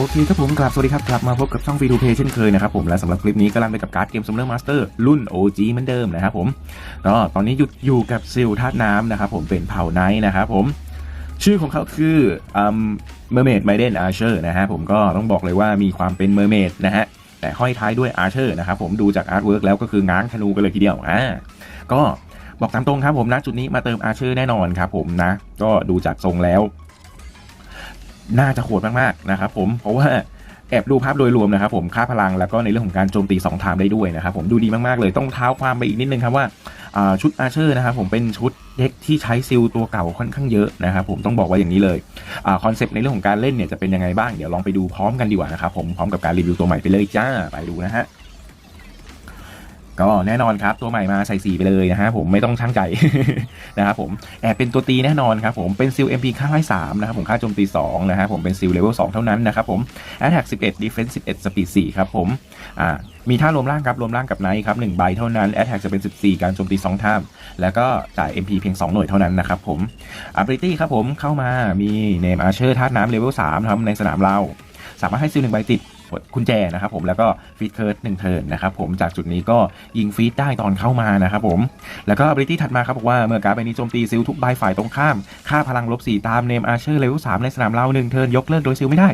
โอเคครับผมกลับสวัสดีครับ กลับมาพบกับช่อง Free to Play เช่นเคยนะครับผมและสำหรับคลิปนี้ก็ลังไปกับการ์ดเกม Summoner Master รุ่น OG เหมือนเดิมนะครับผมก็ตอนนี้อยู่อยู่กับซิลธาตุน้ำนะครับผมเป็นเผ่าไนท์นะครับผมชื่อของเขาคืออืม Mermaid Maiden Archer นะฮะผมก็ต้องบอกเลยว่ามีความเป็น Mermaid นะฮะแต่ห้อยท้ายด้วย Archer นะครับผมดูจากอาร์ตเวิร์กแล้วก็คือง้างธนูกันเลยทีเดียวอ่าก็บอกตามตรงครับผมนะจุดนี้มาเติม Archer แน่นอนครับผมนะก็ดูจากทรงแล้ว น่าจะโหดมากๆนะครับผมเพราะว่าแอบดูภาพโดยรวมนะครับผมค่าพลังแล้วก็ในเรื่องของการโจมตี2ไทม์ได้ด้วยนะครับผมดูดีมากๆเลยต้องเท้าความไปอีกนิดนึงครับว่าชุดอาเชอร์นะครับผมเป็นชุดเด็กที่ใช้ซิลตัวเก่าค่อนข้างเยอะนะครับผมต้องบอกว่าอย่างนี้เลยคอนเซปต์ในเรื่องของการเล่นเนี่ยจะเป็นยังไงบ้างเดี๋ยวลองไปดูพร้อมกันดีกว่านะครับผมพร้อมกับการรีวิวตัวใหม่ไปเลยจ้าไปดูนะฮะ ก็แน่นอนครับตัวใหม่มาใส่สีไปเลยนะฮะผมไม่ต้องช่างใจนะครับผมแอบเป็นตัวตีแน่นอนครับผมเป็นซิล MP ค่าไล่3นะครับผมค่าโจมตี2นะฮะผมเป็นซิลเลเวล2เท่านั้นนะครับผม Attack 11 Defense 11 Speed 4ครับผมอ่ามีท่ารวมร่างครับรวมร่างกับไนท์ครับ1ใบเท่านั้น Attack จะเป็น 14 การโจมตี2ท่ามแล้วก็จ่าย MP เพียง 2 หน่วยเท่านั้นนะครับผม Ability ครับผมเข้ามามี Name Archer ธาตุน้ำเลเวล3นะครับในสนามเราสามารถให้ซิลหนึ่งใบติด กุญแจนะครับผมแล้วก็ฟีดเคิร์ดหนึ่งเทิร์นนะครับผมจากจุดนี้ก็ยิงฟีดได้ตอนเข้ามานะครับผมแล้วก็ ability ถัดมาครับบอกว่าเมื่อการ์ดใบนี้โจมตีซิลทุกใบฝ่ายตรงข้าม ค่าพลังลบ4ตามเนมอาร์เชอร์เลเวล3ในสนามเรา1เทิร์นยกเลิกโดยซิลไม่ได้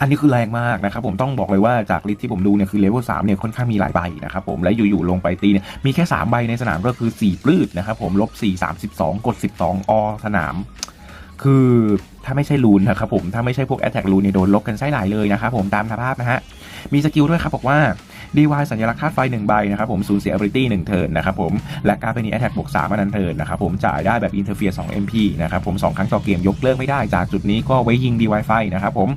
อันนี้คือแรงมากนะครับผมต้องบอกเลยว่าจากลิสที่ผมดูเนี่ยคือเลเวล3เนี่ยค่อนข้างมีหลายใบนะครับผมและอยู่ๆลงไปตีเนี่ยมีแค่ 3 ใบในสนามก็คือ 4 ปลื้ดนะครับผมลบ4 32 กด 12 อสนาม คือถ้าไม่ใช่ลูนนะครับผม ถ้าไม่ใช่พวกแอตแทกลูนเนี่ยโดนลบกันไส้หลายเลยนะครับผมตามสภาพนะฮะ มีสกิลด้วยครับบอกว่า DY สัญลักษณ์ธาตุไฟหนึ่งใบนะครับผมสูญเสีย ability หนึ่งเทิร์นนะครับผม และการเป็นนี้ attack บวก3อันนั้นเทิร์นนะครับผมจ่ายได้แบบ interfere 2 MP นะครับผม 2 ครั้งต่อเกมยกเลิกไม่ได้จากจุดนี้ก็ไว้ยิง DY ไฟนะครับผม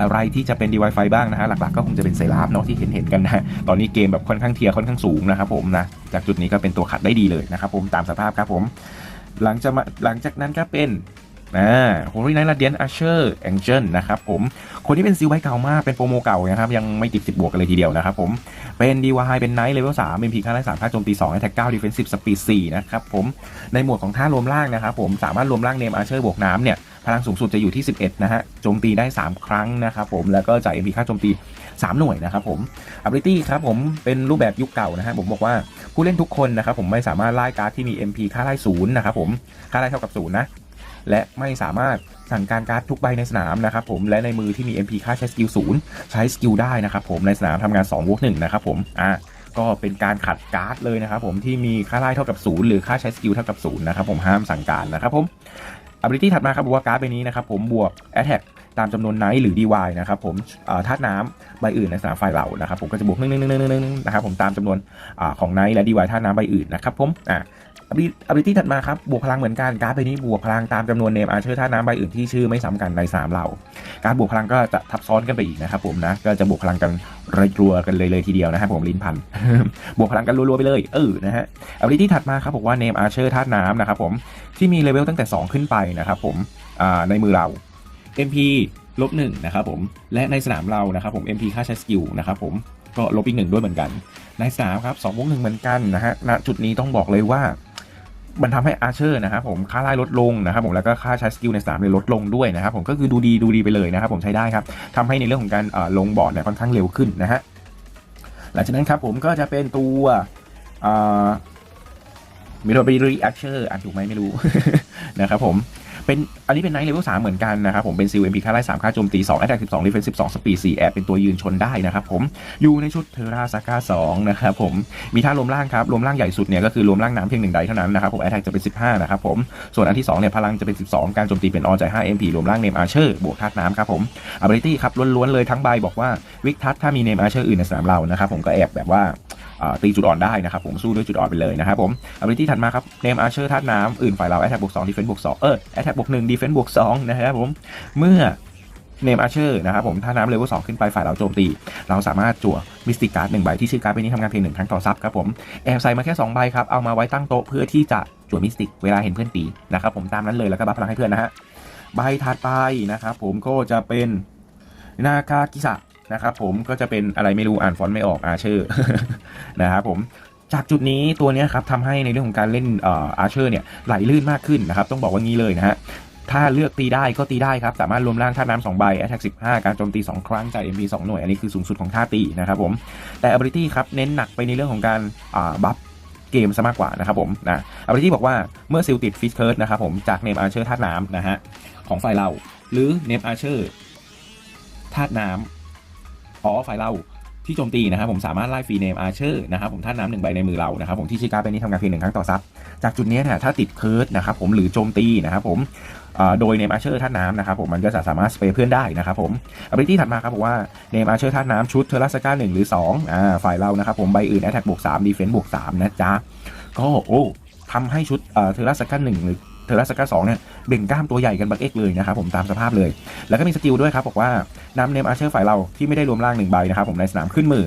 อะไรที่จะเป็น DY ไฟบ้างนะฮะหลักๆก็คงจะเป็นเซราฟเนาะที่เห็นเห็นๆกันนะตอนนี้เกมแบบค่อนข้างเทียร์ค่อนข้างสูงนะครับผมนะจากจุดนี้ก็เป็นตัวขัดได้ดีเลยนะครับผมตามสภาพครับผม หลังจากหลังจากนั้นก็เป็น อ่าโฮลี่ไนท์ลาเดียนอาเชอร์แองเจิลนะครับผมคนที่เป็นซิลไว้เก่ามากเป็นโปรโมเก่านะครับยังไม่ติด 10 บวกกันเลยทีเดียวนะครับผมเป็นดีวายเป็นไนท์เลเวล3เป็นพีค่าไล่3ค่าโจมตี2แอตแท็ก9ดีเฟนซีฟสปีด4นะครับผมในหมวดของท่ารวมร่างนะครับผมสามารถรวมร่างเนมอาเชอร์บวกน้ำเนี่ยพลังสูงสุดจะอยู่ที่ 11 นะฮะ โจมตีได้ 3 ครั้งนะครับผม แล้วก็จ่าย MP ค่าโจมตี 3 หน่วยนะครับผม ability ครับผม เป็นรูปแบบยุคเก่านะฮะ ผมบอกว่าผู้เล่นทุกคนนะครับผมไม่สามารถไล่การ์ดที่มี MP ค่าไล่ศูนย์นะครับผม ค่าไล่เท่ากับศูนย์นะ และไม่สามารถสั่งการการ์ดทุกใบในสนามนะครับผมและในมือที่มี MP ค่าใช้สกิลศูนย์ใช้สกิลได้นะครับผมในสนามทำงาน2วกหนึ่งนะครับผมอะก็เป็นการขัดการ์ดเลยนะครับผมที่มีค่าไล่เท่ากับศูนย์หรือค่าใช้สกิลเท่ากับศูนย์นะครับผมห้ามสั่งการนะครับผม ability ถัดมาครับบอกว่าการ์ดใบนี้นะครับผมบวก attack ตามจำนวนไนท์หรือ DY นะครับผมอ่าธาตุน้ำใบอื่นในสนามฝ่ายเรานะครับผมก็จะบวกหนึ่งหนึ่งหนึ่งหนึ่งหนึ่งนะครับผมตามจำนวนอของไนท์และ DY ธาตุน้ำใบอื่นนะครับผมอ่า ability ถัดมาครับ บวกพลังเหมือนกัน การ์ดใบนี้บวกพลังตามจำนวนเนมอาร์เชอร์ธาตุน้ำใบอื่นที่ชื่อไม่ซ้ำกันในสามเราการบวกพลังก็จะทับซ้อนกันไปอีกนะครับผมนะ ก็จะบวกพลังกันรัวๆกันเลยเลยทีเดียวนะครับผมลิ้นพัน บวกพลังกันรัวๆไปเลย เออ นะฮะ ability ถัดมาครับบอกว่าเนมอาร์เชอร์ธาตุน้ำนะครับผม ที่มีเลเวลตั้งแต่ 2 ขึ้นไปนะครับผม อ่า ในมือเรา MP ลบหนึ่งนะครับผม และในสนามเรานะครับผม MP ค่าใช้สกิลนะครับผม ก็ลบอีกหนึ่งด้วยเหมือนกัน ในสนามครับสองวงหนึ่งเหมือนกันนะฮะ ณ จุดนี้ต้องบอกเลยว่า มันทำให้อาร์เชอร์นะครับผมค่าไล่ลดลงนะครับผมแล้วก็ค่าใช้สกิลในสนามเลยลดลงด้วยนะครับผมก็คือดูดีดูดีไปเลยนะครับผมใช้ได้ครับทำให้ในเรื่องของการลงบอร์ดเนี่ยค่อนข้างเร็วขึ้นนะฮะหลังจากนั้นครับผมก็จะเป็นตัวมิโรบิริอาร์เชอร์อ่านถูกไหมไม่รู้นะครับผม เป็นอันนี้เป็นไนท์เลเวลสามเหมือนกันนะครับผมเป็นซิลเอ็มพีค่าไล่สามค่าโจมตีสองแอตแทกสิบสองดีเฟนสิบสองสปีดสี่แอบเป็นตัวยืนชนได้นะครับผมอยู่ในชุดเทราซาก้าสองนะครับผมมีท่ารวมร่างครับรวมร่างใหญ่สุดเนี่ยก็คือรวมร่างน้ำเพียงหนึ่งใดเท่านั้นนะครับผมแอตแทกจะเป็นสิบห้านะครับผมส่วนอันที่สองเนี่ยพลังจะเป็นสิบสองการโจมตีเป็นออจ่ายห้าเอ็มพีรวมร่างเนมอาร์เชอร์บวกธาตุน้ำครับผม ability ครับล้วนๆเลยทั้งใบบอกว่าวิกทัศถ้ามีเนมอาร์เชอร์อื่นในสนามเรานะครับผมก็แอบแบบว่า ตีจุดอ่อนได้นะครับผมสู้ด้วยจุดอ่อนไปเลยนะครับผม ability ถัดมาครับเนมอาร์เชอร์ธาตุน้ำอื่นฝ่ายเรา attack บวก2 defense บวก2เออ attack บวก1 defense บวก2นะครับผมเมื่อเนมอาร์เชอร์นะครับผมถ้าน้ำเลเวล2ขึ้นไปฝ่ายเราโจมตี เราสามารถจั่วมิสติการ์ดหนึ่งใบที่ชื่อการ์ดใบนี้ทำงานเพียงหนึ่งครั้งต่อซับครับผม แอบใส่มาแค่2ใบครับ เอามาไว้ตั้งโต๊ะเพื่อที่จะจั่วมิสติกเวลาเห็นเพื่อนตีนะครับผมตามนั้นเลยแล้วก็บัฟพลังให้เพื่อนนะฮะใบถัดไปนะครับผมก็จะเป็นนาคากิสะ นะครับผมก็จะเป็นอะไรไม่รู้อ่านฟอนต์ไม่ออกอาเชอร์นะครับผมจากจุดนี้ตัวนี้ครับทำให้ในเรื่องของการเล่นอาเชอร์เนี่ยไหลลื่นมากขึ้นนะครับ ต้องบอกว่างี้เลยนะฮะถ้าเลือกตีได้ก็ตีได้ครับ สามารถรวมร่างท่าน้ำสองใบ attack 15 การโจมตี 2 ครั้งจ่าย MP 2 หน่วย อันนี้คือสูงสุดของท่าตีนะครับผม แต่ ability ครับเน้นหนักไปในเรื่องของการบัฟเกมซะมากกว่านะครับผมนะ ability บอกว่าเมื่อซิลติดฟิสเคิร์ดนะครับผมจากเนมอาร์เชอร์ธาตุน้ำนะฮะของฝ่ายเรา หรือเนมอาร์เชอร์ธาตุน้ำ อ๋อฝ่ายเราที่โจมตีนะครับผมสามารถไล่ฟรีเนมอาร์เชอร์นะครับผมธาน้ำหนึ่งใบในมือเรานะครับผมที่ชิการไปนี้ทำงานเพียงหนึ่งครั้งต่อซับจากจุดนี้เนี่ยถ้าติดเคิร์ดนะครับผมหรือโจมตีนะครับผมโดยเนมอาร์เชอร์ท่าน้ำนะครับผมมันก็จะสามารถสเปรย์เพื่อนได้นะครับผมอ b i l i t y ถัดมาครับบอกว่าเนมอาร์เชอร์ท่าน้ำชุดเทอร์ลัสก้าหนึ่งหรือ2อ่าฝ่ายเรานะครับผมใบอื่นแอตแทกบวก3ดีเฟนซ์บวก3นะจ๊ะก็โอ้ทำให้ชุดเอ่อเทอร์ลัสก้าหนึ่งหรือ เทอร์รัสกาสองเนี่ยเบ่งกล้ามตัวใหญ่กันบักเอกเลยนะครับผมตามสภาพเลย แล้วก็มีสกิลด้วยครับบอกว่านำเนมอาร์เชอร์ฝ่ายเราที่ไม่ได้รวมร่างหนึ่งใบนะครับผมในสนามขึ้นมือ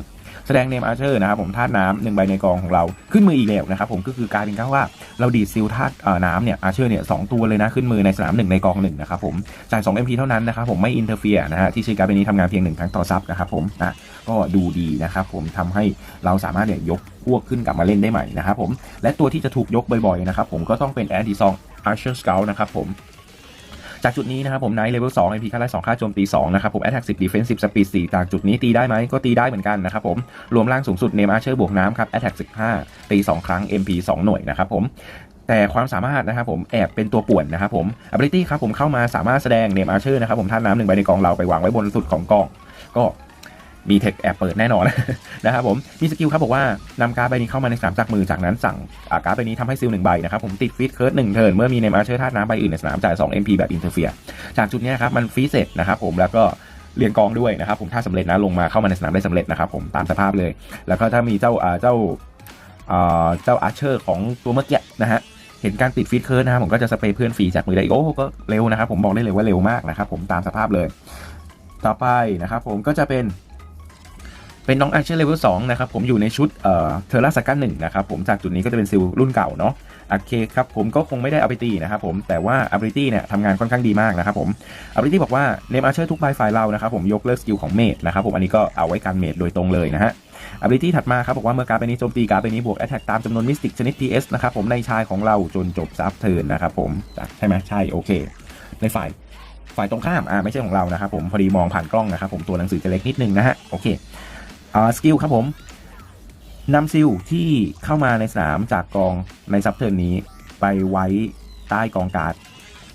แสดงเนมอาร์เชอร์นะครับผมธาตุน้ำหนึ่งใบในกองของเราขึ้นมืออีกแล้วนะครับผมก็คือกลายเป็นแค่ว่าเราดีดซิลธาตุน้ำเนี่ยอาร์เชอร์เนี่ยสองตัวเลยนะขึ้นมือในสนามหนึ่งในกองหนึ่งนะครับผมจ่าย2 MP เท่านั้นนะครับผมไม่อินเตอร์เฟียนะฮะที่ชื่อการเป็นนี้ทำงานเพียงหนึ่งครั้งต่อซับนะครับผมนะก็ดูดีนะครับผมทำให้เราสามารถเนี่ยยกพวกขึ้นกลับมาเล่นได้ใหม่นะครับผมและตัวที่จะถูกยกบ่อยๆนะครับผมก็ต้องเป็นแอนดี้ซองอาร์เชอร์สเกลนะครับผม จากจุดนี้นะครับผมไนท์เลเวล2 MP ค่าไล่2ค่าโจมตี2นะครับผม Attack 10 Defense 10 Speed 4จากจุดนี้ตีได้ไหมก็ตีได้เหมือนกันนะครับผมรวมร่างสูงสุดเนมอาร์เชอร์บวกน้ำครับแอตแท็กสิบห้าตีสองครั้ง MP 2 หน่วยนะครับผมแต่ความสามารถนะครับผมแอบเป็นตัวป่วนนะครับผม ability ครับผมเข้ามาสามารถแสดงเนมอาร์เชอร์นะครับผมท่าน้ำหนึ่งใบในกองเราไปวางไว้บนสุดของกอง ก็ มีเทคแอบเปิดแน่นอนนะครับผมมีสกิลครับบอกว่านำการ์ดใบนี้เข้ามาในสนามจากมือจากนั้นสั่งาการ์ดใบนี้ทำให้ซิลหนึ่งใบนะครับผมติดฟิตเคิร์ดหนึ่งเทิร์นเมื่อมีเนมอาร์เชอร์ธาตุน้ำใบอื่นในสนามจ่าย2 MP แบบอินเตอร์เฟียจากจุดนี้นะครับมันฟรีเสร็จนะครับผมแล้วก็เรียงกองด้วยนะครับผมถ้าสำเร็จนะลงมาเข้ามาในสนามได้สำเร็จนะครับผมตามสภาพเลย แล้วก็ถ้ามีเจ้าเจ้าเจ้าอาร์เชอร์ของตัวเมื่อกี้นะฮะเห็นการติดฟีดเคิร์ดนะครับผมก็จะสเปรย์เพื่อนฟรีจากมือได้อีกโอ้ก็เร็วนะครับผมบอกได้เลยว่าเร็วมากนะครับผมตามสภาพเลย ต่อไปนะครับผมก็จะเป็น เป็นน้องอาเชอร์เลเวลสองนะครับผมอยู่ในชุดเอ่อเทอร์ราสกันหนึ่งนะครับผมจากจุดนี้ก็จะเป็นซิลรุ่นเก่าเนาะโอเคครับผมก็คงไม่ได้เอาไปตีนะครับผมแต่ว่า ability เนี่ยทำงานค่อนข้างดีมากนะครับผม ability บอกว่าเนมอาเชอร์ทุกใบฝ่ายเรานะครับผมยกเลิกสกิลของเมดนะครับผมอันนี้ก็เอาไว้การเมดโดยตรงเลยนะฮะ ability ถัดมาครับบอกว่าเมื่อการ์ดใบนี้โจมตีการ์ดใบนี้บวก attack ตามจำนวนมิสติกชนิด TS นะครับผมในชายของเราจนจบซับเทิร์นนะครับผมใช่ไหมใช่โอเค ในฝ่ายฝ่ายตรงข้ามอ่าไม่ใช่ของเรานะครับผมพอดีมองผ่านกล้องนะครับผมตัวหนังสือจะเล็กนิดนึงนะฮะโอเค อ่าสกิลครับผมนำซิลที่เข้ามาในสนามจากกองในซับเทิร์นนี้ไปไว้ใต้กองการ์ด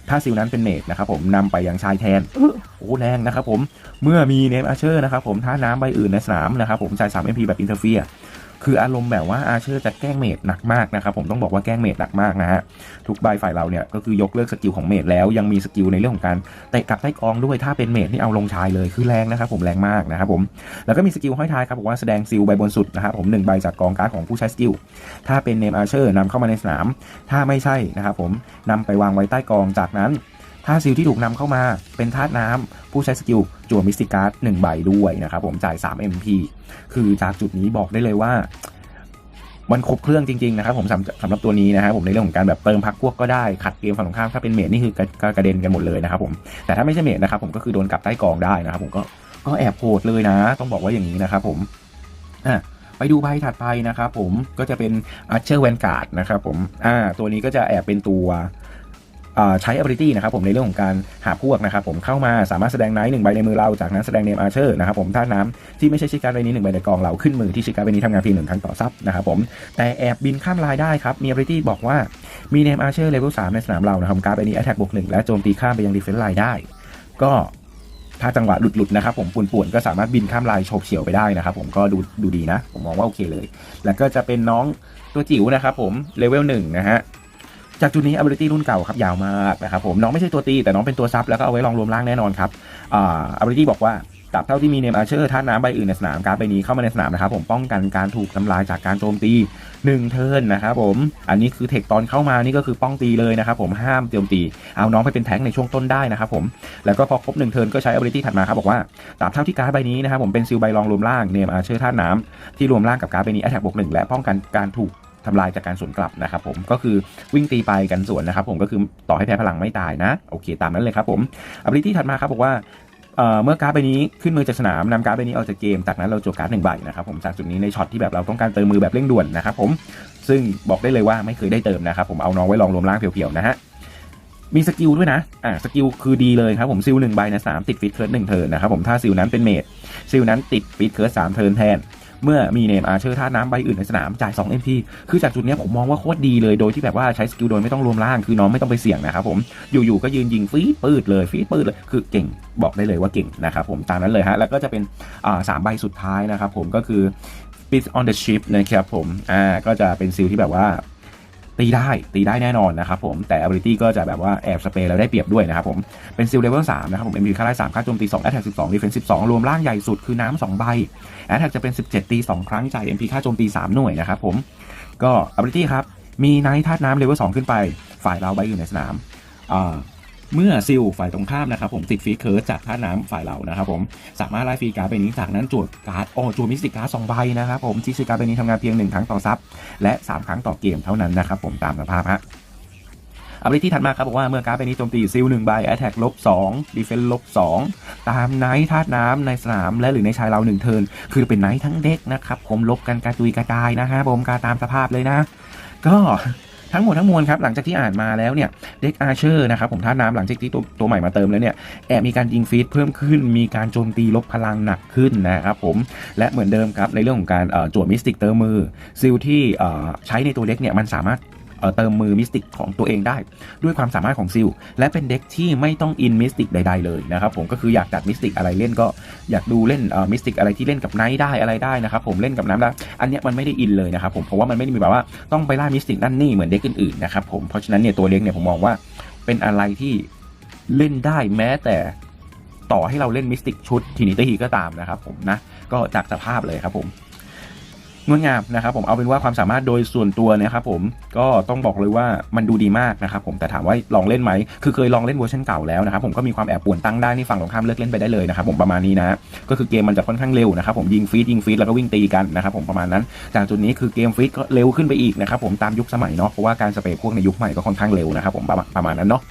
ถ้าซิลนั้นเป็นเมดนะครับผมนำไปยังชายแทนเออโอ้แรงนะครับผมเมื่อมีเนมอาเชอร์นะครับผมท่าน้ำใบอื่นในสนามนะครับผมชาย3 MP แบบอินเตอร์เฟีย คืออารมณ์แบบว่าอาเชอร์จะแกล้งเมดหนักมากนะครับผมต้องบอกว่าแกล้งเมดหนักมากนะฮะทุกใบฝ่ายเราเนี่ยก็คือยกเลิกสกิลของเมดแล้วยังมีสกิลในเรื่องของการเตะกลับใต้กองด้วยถ้าเป็นเมดนี่เอาลงชายเลยคือแรงนะครับผมแรงมากนะครับผมแล้วก็มีสกิลห้อยท้ายครับบอกว่าแสดงซิลใบบนสุดนะครับผมหนึ่งใบจากกองการ์ดของผู้ใช้สกิลถ้าเป็นเนมอาเชอร์นำเข้ามาในสนาม ถ้าไม่ใช่นะครับผมนำไปวางไว้ใต้กองจากนั้น ถ้าซิลที่ถูกนำเข้ามาเป็นธาตุน้ำผู้ใช้สกิลจั่วมิสติการ์ดหนึ่งใบด้วยนะครับผมจ่าย 3 MP คือจากจุดนี้บอกได้เลยว่า มันครบเครื่องจริงๆนะครับผมสำสำหรับตัวนี้นะครับผมในเรื่องของการแบบเติมพักพวกก็ได้ขัดเกมฝั่งตรงข้ามถ้าเป็นเมดนี่คือกระกระเด็นกันหมดเลยนะครับผมแต่ถ้าไม่ใช่เมดนะครับผมก็คือโดนกลับใต้กองได้นะครับผมก็ก็แอบโหดเลยนะ ต้องบอกว่าอย่างนี้นะครับผมอะไปดูใบถัดไปนะครับผมก็จะเป็น Archer Vanguard นะครับผมอ่าตัวนี้ก็จะแอบเป็นตัว ใช้ ability นะครับผมในเรื่องของการหาพวกนะครับผมเข้ามาสามารถแสดงไนท์หนึ่งใบในมือเราจากนั้นแสดงเนมอาร์เชอร์นะครับผมท่าน้ำที่ไม่ใช่ชิการใบนี้หนึ่งใบในกองเราขึ้นมือที่ชิการใบนี้ทำงานเพียงหนึ่งครั้งต่อซับนะครับผมแต่แอบบินข้ามลายได้ครับมี ability บอกว่ามีเนมอาร์เชอร์เลเวล3ในสนามเรานะครับการใบนี้ attack บวกหนึ่งและโจมตีข้ามไปยัง defense line ได้ ก็ถ้าจังหวะหลุดๆนะครับผมป่วนๆก็สามารถบินข้ามลายโฉบเฉี่ยวไปได้นะครับผมก็ดูดูดีนะ ผมมองว่าโอเคเลย แล้วก็จะเป็นน้องตัวจิ๋วนะครับผมเลเวลหนึ่งนะฮะ จากจุดนี้ ability รุ่นเก่าครับยาวมากนะครับผมน้องไม่ใช่ตัวตี แต่น้องเป็นตัวซับแล้วก็เอาไว้รองรวมร่างแน่นอนครับอ่า ability บอกว่าตราบเท่าที่มีเนมอาร์เชอร์ท่าน้ำใบอื่นในสนามการดใบนี้เข้ามาในสนามนะครับผมป้องกันการถูกทำลายจากการโจมตี 1 เทิร์นนะครับผมอันนี้คือเทคตอนเข้ามานี่ก็คือป้องตีเลยนะครับผมห้ามโจมตี เอาน้องไปเป็นแท้งในช่วงต้นได้นะครับผมแล้วก็พอครบ 1 เทิร์นก็ใช้ ability ถัดมาครับบอกว่าตราบเท่าที่การ์ดใบนี้นะครับผมเป็นซิลใบรองรวมร่างเนมอาร์เชอร์ท่าน้ำที่รวมร่างกับการ์ดใบนี้ attack บวกหนึ่งและป้องกันการถูก ทำลายจากการสวนกลับนะครับผมก็คือวิ่งตีไปกันสวนนะครับผมก็คือต่อให้แพ้พลังไม่ตายนะ โอเค ตามนั้นเลยครับผม ability ถัดมาครับบอกว่าเมื่อการ์ดใบนี้ขึ้นมือจากสนามนำการ์ดใบนี้ออกจากเกมจากนั้นเราโจวการ์ดหนึ่งใบนะครับผมจากจุดนี้ในช็อตที่แบบเราต้องการเติมมือแบบเร่งด่วนนะครับผมซึ่งบอกได้เลยว่าไม่เคยได้เติมนะครับผมเอาน้องไว้ลองรวมร่างเพียวๆนะฮะมีสกิลด้วยนะ อ่า สกิลคือดีเลยครับผมซิลหนึ่งใบในสามติดฟิตเคิร์ดหนึ่งเทิร์นนะครับผมถ้าซิลนั้นเป็นเมดซิลนั้นติดฟิตเคิร์ดสามเทิร์นแทน เมื่อมีเนมอาเชอร์ท่าน้ำใบอื่นในสนามจ่าย 2 MP คือจากจุดนี้ผมมองว่าโคตรดีเลยโดยที่แบบว่าใช้สกิลโดยไม่ต้องรวมร่างคือน้องไม่ต้องไปเสี่ยงนะครับผมอยู่ๆก็ยืนยิงฟีดปืดเลยฟีดปืดเลยคือเก่งบอกได้เลยว่าเก่งนะครับผมตามนั้นเลยฮะแล้วก็จะเป็นสามใบสุดท้ายนะครับผมก็คือ Spit on the ship นะครับผมอ่าก็จะเป็นซิลที่แบบว่า ตีได้ตีได้แน่นอนนะครับผมแต่ ability ก็จะแบบว่าแอบสเปรย์แล้วได้เปรียบด้วยนะครับผมเป็นซิลเลเวล3นะครับผมเอ็มพีค่าไล่3ค่าโจมตี2 attack 12 defense 12รวมร่างใหญ่สุดคือน้ำ2ใบแอตแทกจะเป็น17ตี2ครั้งจ่าย MP ค่าโจมตี3หน่วยนะครับผมก็ ability ครับมีไนท์ธาตุน้ำเลเวล2ขึ้นไป ฝ่ายเราใบอยู่ในสนามอ่า เมื่อซิลฝ่ายตรงข้ามนะครับผมติดฟีเคิร์สจากธาตุน้ำฝ่ายเรานะครับผมสามารถไล่ฟรีการ์ดไปนี้จากนั้นจวดการ์ดโอ้จวดมิสติกการ์ดสองใบนะครับผมที่ซื้อการ์ดไปนี้ทำงานเพียงหนึ่งครั้งต่อซับและ3ครั้งต่อเกมเท่านั้นนะครับผมตามสภาพฮะอัปเดตที่ถัดมาครับบอกว่าเมื่อการ์ดใบนี้โจมตีซิลหนึ่งใบแอตแทกลบสองดีเฟนลบสองตามไนท์ธาตุน้ำในสนามและหรือในชายเราหนึ่งเทิร์นคือเป็นไนท์ทั้งเด็กนะครับผมลบกันกระจุยกระจายนะฮะผมการตามสภาพเลยนะ ก็ ทั้งหมดทั้งมวลครับหลังจากที่อ่านมาแล้วเนี่ยเด็กอาร์เชอร์นะครับผมท่าน้ำหลังจากที่ตัวตัวใหม่มาเติมแล้วเนี่ยแอบมีการยิงฟีดเพิ่มขึ้น มีการโจมตีลบพลังหนักขึ้นนะครับผมและเหมือนเดิมครับในเรื่องของการจวดมิสติกเติมมือซิลที่ใช้ในตัวเด็กเนี่ยมันสามารถ เติมมือมิสติกของตัวเองได้ ด้วยความสามารถของซิลและเป็นเด็กที่ไม่ต้องอินมิสติกใด ๆเลยนะครับผมก็คืออยากจัดมิสติกอะไรเล่นก็อยากดูเล่นมิสติกอะไรที่เล่นกับไนท์ได้อะไรได้นะครับผมเล่นกับน้ำได้อันนี้มันไม่ได้อินเลยนะครับผมเพราะว่ามันไม่ได้มีแบบว่าต้องไปล่ามิสติกนั่นนี่เหมือนเด็กอื่นๆนะครับผมเพราะฉะนั้นเนี่ยตัวเด็กเนี่ยผมมองว่าเป็นอะไรที่เล่นได้แม้แต่ต่อให้เราเล่นมิสติกชุดทีนิตี้ก็ตามนะครับผมนะก็จากสภาพเลยครับผม งดงามนะครับผมเอาเป็นว่าความสามารถโดยส่วนตัวนะครับผมก็ต้องบอกเลยว่ามันดูดีมากนะครับผมแต่ถามว่าลองเล่นไหมคือเคยลองเล่นเวอร์ชันเก่าแล้วนะครับผมก็มีความแอบป่วนตั้งได้นี่ฝั่งตรงข้ามเลิกเล่นไปได้เลยนะครับผมประมาณนี้นะก็คือเกมมันจะค่อนข้างเร็วนะครับผมยิงฟีดยิงฟีดแล้วก็วิ่งตีกันนะครับผมประมาณนั้นจากจุดนี้คือเกมฟีดก็เร็วขึ้นไปอีกนะครับผมตามยุคสมัยเนาะเพราะว่าการสเปรย์พวกในยุคใหม่ก็ค่อนข้างเร็วนะครับผมประมาณนั้นเนาะ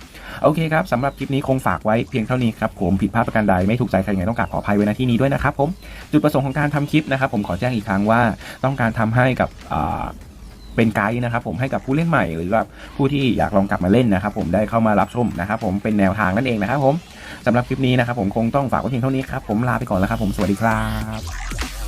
โอเคครับสำหรับคลิปนี้คงฝากไว้เพียงเท่านี้ครับผมผิดพลาดประการใดไม่ถูกใจใครยังไงต้องกราบขออภัยไว้ณที่นี้ด้วยนะครับผมจุดประสงค์ของการทำคลิปนะครับผมขอแจ้งอีกครั้งว่าต้องการทำให้กับเป็นไกด์นะครับผมให้กับผู้เล่นใหม่หรือว่าผู้ที่อยากลองกลับมาเล่นนะครับผมได้เข้ามารับชมนะครับผมเป็นแนวทางนั่นเองนะครับผมสำหรับคลิปนี้นะครับผมคงต้องฝากไว้เพียงเท่านี้ครับผมลาไปก่อนแล้วครับผมสวัสดีครับ